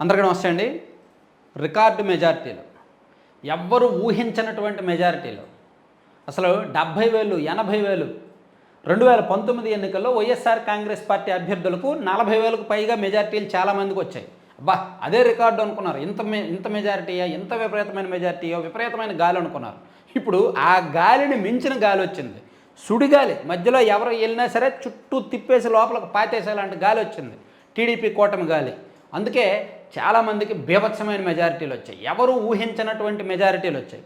అందరికీ నమస్తే అండి. రికార్డు మెజారిటీలు. ఎవ్వరు ఊహించినటువంటి మెజారిటీలు. అసలు డెబ్భై వేలు ఎనభై వేలు రెండు వేల పంతొమ్మిది ఎన్నికల్లో వైఎస్ఆర్ కాంగ్రెస్ పార్టీ అభ్యర్థులకు నలభై వేలకు పైగా మెజారిటీలు చాలామందికి వచ్చాయి. అబ్బా అదే రికార్డు అనుకున్నారు. ఇంత మె ఇంత మెజారిటీయా ఇంత విపరీతమైన మెజారిటీయో విపరీతమైన గాలి అనుకున్నారు. ఇప్పుడు ఆ గాలిని మించిన గాలి వచ్చింది. సుడిగాలి మధ్యలో ఎవరు వెళ్ళినా సరే చుట్టూ తిప్పేసి లోపలకు పాతేసేలాంటి గాలి వచ్చింది. టీడీపీ కూటమి గాలి. అందుకే చాలామందికి బీభత్సమైన మెజారిటీలు వచ్చాయి. ఎవరు ఊహించినటువంటి మెజారిటీలు వచ్చాయి.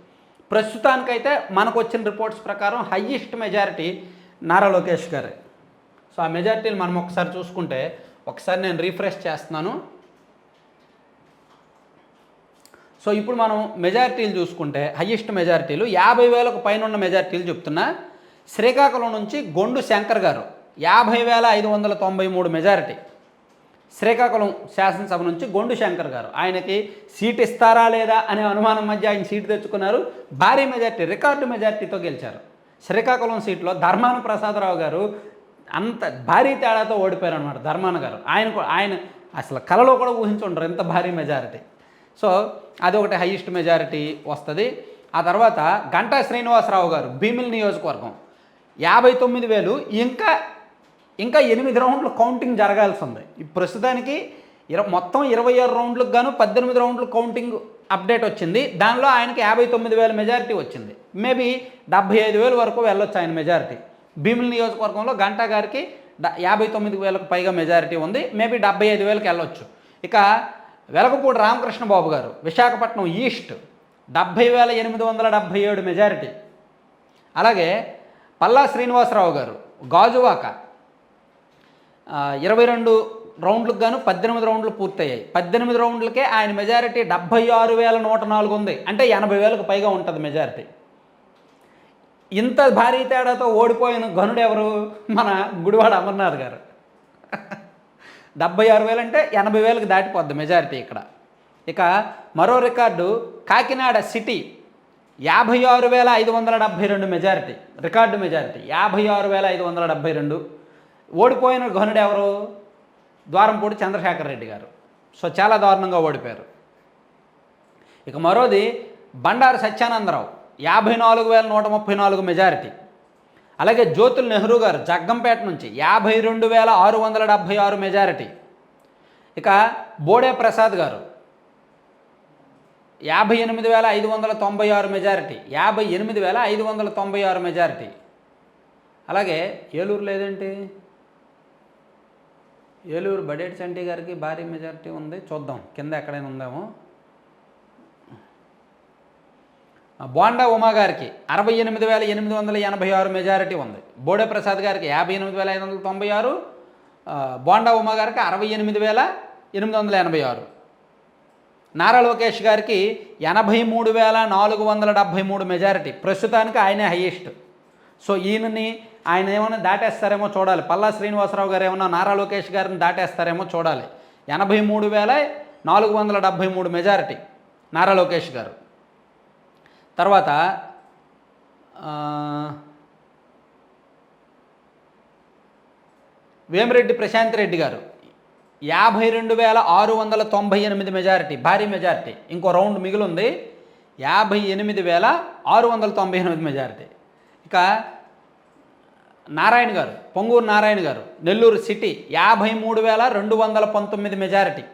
ప్రస్తుతానికైతే మనకు వచ్చిన రిపోర్ట్స్ ప్రకారం హయ్యెస్ట్ మెజారిటీ నారా లోకేష్ గారే. సో ఆ మెజారిటీలు మనం ఒకసారి చూసుకుంటే ఒకసారి నేను రీఫ్రెష్ చేస్తున్నాను. సో ఇప్పుడు మనం మెజారిటీలు చూసుకుంటే హయ్యెస్ట్ మెజారిటీలు యాభై వేలకు పైన ఉన్న మెజారిటీలు చెప్తున్నా. శ్రీకాకుళం నుంచి గొండు శంకర్ గారు యాభై వేల ఐదు వందల తొంభై మూడు మెజారిటీ. శ్రీకాకుళం శాసనసభ నుంచి గొండు శంకర్ గారు. ఆయనకి సీట్ ఇస్తారా లేదా అనే అనుమానం మధ్య ఆయన సీటు తెచ్చుకున్నారు. భారీ మెజార్టీ రికార్డు మెజార్టీతో గెలిచారు. శ్రీకాకుళం సీట్లో ధర్మాన ప్రసాదరావు గారు అంత భారీ తేడాతో ఓడిపోయారు అనమాట ధర్మాన గారు. ఆయన ఆయన అసలు కలలో కూడా ఊహించుండరు ఇంత భారీ మెజారిటీ. సో అది ఒకటి హైయెస్ట్ మెజారిటీ వస్తుంది. ఆ తర్వాత గంటా శ్రీనివాసరావు గారు భీమిల్ నియోజకవర్గం. యాభై తొమ్మిది వేలు ఇంకా ఇంకా ఎనిమిది రౌండ్లు కౌంటింగ్ జరగాల్సి ఉంది ప్రస్తుతానికి ఇర మొత్తం ఇరవై ఆరు రౌండ్లకు గాను పద్దెనిమిది రౌండ్లు కౌంటింగ్ అప్డేట్ వచ్చింది. దానిలో ఆయనకి యాభై తొమ్మిది వేల మెజారిటీ వచ్చింది. మేబీ డెబ్బై ఐదు వేల వరకు వెళ్ళొచ్చు ఆయన మెజారిటీ. భీముల నియోజకవర్గంలో గంటా గారికి డ- యాభై తొమ్మిది వేలకు పైగా మెజారిటీ ఉంది. మేబీ డెబ్బై ఐదు వేలకు వెళ్ళొచ్చు. ఇక వెలగపూడి రామకృష్ణ బాబు గారు విశాఖపట్నం ఈస్ట్ డెబ్భై వేల ఎనిమిది వందల డెబ్భై ఏడు మెజారిటీ. అలాగే పల్లా శ్రీనివాసరావు గారు గాజువాక ఇరవై రెండు రౌండ్లకు గాను పద్దెనిమిది రౌండ్లు పూర్తయ్యాయి. పద్దెనిమిది రౌండ్లకే ఆయన మెజారిటీ డెబ్భై ఆరు వేల నూట నాలుగు ఉంది. అంటే ఎనభై వేలకు పైగా ఉంటుంది మెజారిటీ. ఇంత భారీ తేడాతో ఓడిపోయిన గనుడు ఎవరు? మన గుడివాడ అమర్నాథ్ గారు. డెబ్బై ఆరు వేలు అంటే ఎనభై వేలకు దాటిపోద్ది మెజారిటీ ఇక్కడ. ఇక మరో రికార్డు కాకినాడ సిటీ యాభై ఆరు వేల ఐదు వందల డెబ్భై రెండు మెజారిటీ. రికార్డు మెజారిటీ యాభై ఆరు వేల ఐదు వందల డెబ్భై రెండు. ఓడిపోయిన ఘనుడు ఎవరు? ద్వారంపూడి చంద్రశేఖర్ రెడ్డి గారు. సో చాలా దారుణంగా ఓడిపోయారు. ఇక మరోది బండారు సత్యానందరావు. యాభై నాలుగు వేల నూట ముప్పై నాలుగు మెజారిటీ. అలాగే జ్యోతుల్ నెహ్రూ గారు జగ్గంపేట నుంచి యాభై రెండు వేల ఆరు వందల డెబ్భై ఆరు మెజారిటీ. ఇక బోడే ప్రసాద్ గారు. యాభై ఎనిమిది వేల ఐదు వందల తొంభై ఆరు మెజారిటీ. యాభై ఎనిమిది వేల ఐదు వందల తొంభై ఆరు మెజారిటీ. అలాగే ఏలూరు లేదేంటి? ఏలూరు బడేటి చంటి గారికి భారీ మెజారిటీ ఉంది. చూద్దాం. కింద ఎక్కడైనా ఉందేమో. బోండా ఉమా గారికి అరవై ఎనిమిది వేల ఎనిమిది వందల ఎనభై ఆరు మెజారిటీ ఉంది. బోడే ప్రసాద్ గారికి యాభై ఎనిమిది వేల ఐదు వందల తొంభై ఆరు. బోండా ఉమా గారికి అరవై ఎనిమిది వేల ఎనిమిది వందల ఎనభై ఆరు. నారా లోకేష్ గారికి ఎనభై మూడు వేల నాలుగు వందల డెబ్భై మూడు మెజారిటీ. ప్రస్తుతానికి ఆయనే హయ్యెస్ట్ సో ఈయనని ఆయన ఏమైనా దాటేస్తారేమో చూడాలి. పల్లా శ్రీనివాసరావు గారు ఏమైనా నారా లోకేష్ గారిని దాటేస్తారేమో చూడాలి. ఎనభై మూడు వేల నాలుగు వందల డెబ్భై మూడు మెజారిటీ నారా లోకేష్ గారు. తర్వాత వేమిరెడ్డి ప్రశాంత్ రెడ్డి గారు. యాభై రెండు వేల ఆరు వందల తొంభై ఎనిమిది మెజారిటీ భారీ మెజారిటీ. ఇంకో రౌండ్ మిగిలింది. యాభై ఎనిమిది వేల ఆరు వందల తొంభై ఎనిమిది మెజారిటీ. ఇక నారాయణ గారు పొంగూరు నారాయణ గారు నెల్లూరు సిటీ యాభై మూడు వేల రెండు వందల పంతొమ్మిది మెజారిటీ.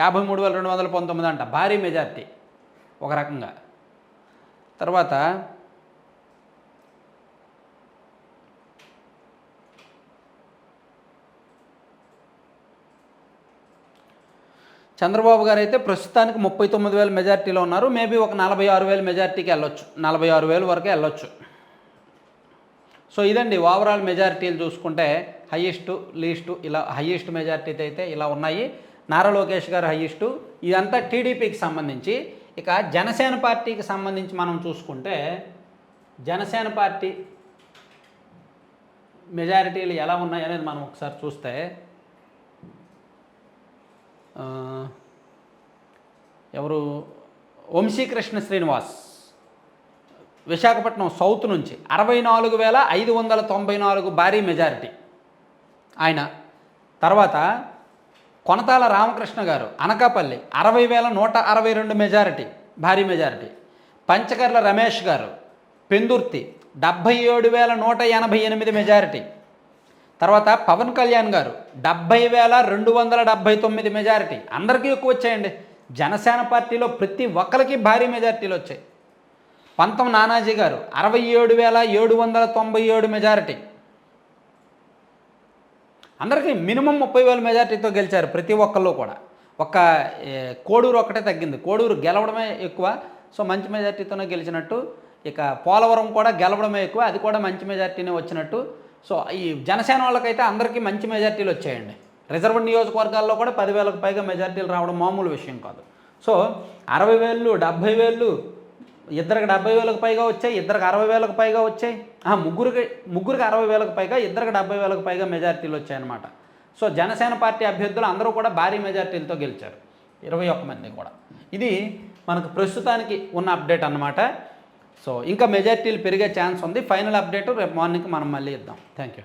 యాభై మూడు వేల రెండు వందల పంతొమ్మిది అంట భారీ మెజారిటీ ఒక రకంగా. తర్వాత చంద్రబాబు గారు అయితే ప్రస్తుతానికి ముప్పై తొమ్మిది వేల మెజార్టీలో ఉన్నారు. మేబీ ఒక నలభై ఆరు వేల మెజార్టీకి వెళ్ళొచ్చు. నలభై ఆరు వేల వరకు వెళ్ళొచ్చు. సో ఇదండి ఓవరాల్ మెజారిటీలు చూసుకుంటే హయ్యెస్ట్ లీస్టు ఇలా హయ్యెస్ట్ మెజారిటీ అయితే ఇలా ఉన్నాయి. నారా లోకేష్ గారు హయ్యెస్టు ఇదంతా టీడీపీకి సంబంధించి. ఇక జనసేన పార్టీకి సంబంధించి మనం చూసుకుంటే జనసేన పార్టీ మెజారిటీలు ఎలా ఉన్నాయి అనేది మనం ఒకసారి చూస్తే ఎవరు? వంశీకృష్ణ శ్రీనివాస్. విశాఖపట్నం సౌత్ నుంచి అరవై నాలుగు వేల ఐదు వందల తొంభై నాలుగు భారీ మెజారిటీ. ఆయన తర్వాత కొనతాల రామకృష్ణ గారు అనకాపల్లి అరవై వేల నూట అరవై రెండు మెజారిటీ భారీ మెజారిటీ. పంచకర్ల రమేష్ గారు పెందుర్తి డెబ్భై ఏడు వేల నూట ఎనభై ఎనిమిది మెజారిటీ. తర్వాత పవన్ కళ్యాణ్ గారు డెబ్భై వేల రెండు వందల డెబ్భై తొమ్మిది మెజారిటీ. అందరికీ ఎక్కువ వచ్చాయండి. జనసేన పార్టీలో ప్రతి ఒక్కరికి భారీ మెజారిటీలు వచ్చాయి. పంతం నానాజీ గారు అరవై ఏడు వేల ఏడు వందల తొంభై ఏడు మెజారిటీ. అందరికీ మినిమం ముప్పై వేల మెజారిటీతో గెలిచారు ప్రతి ఒక్కళ్ళు కూడా. ఒక్క కోడూరు ఒక్కటే తగ్గింది. కోడూరు గెలవడమే ఎక్కువ సో మంచి మెజార్టీతోనే గెలిచినట్టు. ఇక పోలవరం కూడా గెలవడమే ఎక్కువ అది కూడా మంచి మెజారిటీనే వచ్చినట్టు. సో ఈ జనసేన వాళ్ళకైతే అందరికీ మంచి మెజార్టీలు వచ్చాయండి. రిజర్వ్ నియోజకవర్గాల్లో కూడా పదివేలకు పైగా మెజార్టీలు రావడం మామూలు విషయం కాదు. సో అరవై వేలు డెబ్భై వేలు ఇద్దరికి డెబ్బై వేలకు పైగా వచ్చాయి ఇద్దరికి అరవై వేలకు పైగా వచ్చాయి. ఆ, ముగ్గురికి ముగ్గురికి అరవై వేలకు పైగా ఇద్దరికి డెబ్బై వేలకు పైగా మెజార్టీలు వచ్చాయన్నమాట. సో జనసేన పార్టీ అభ్యర్థులు అందరూ కూడా భారీ మెజార్టీలతో గెలిచారు. ఇరవై ఒక్క మంది కూడా. ఇది మనకు ప్రస్తుతానికి ఉన్న అప్డేట్ అన్నమాట. సో ఇంకా మెజార్టీలు పెరిగే ఛాన్స్ ఉంది. ఫైనల్ అప్డేట్ రేపు మార్నింగ్ మనం మళ్ళీ ఇద్దాం. Thank you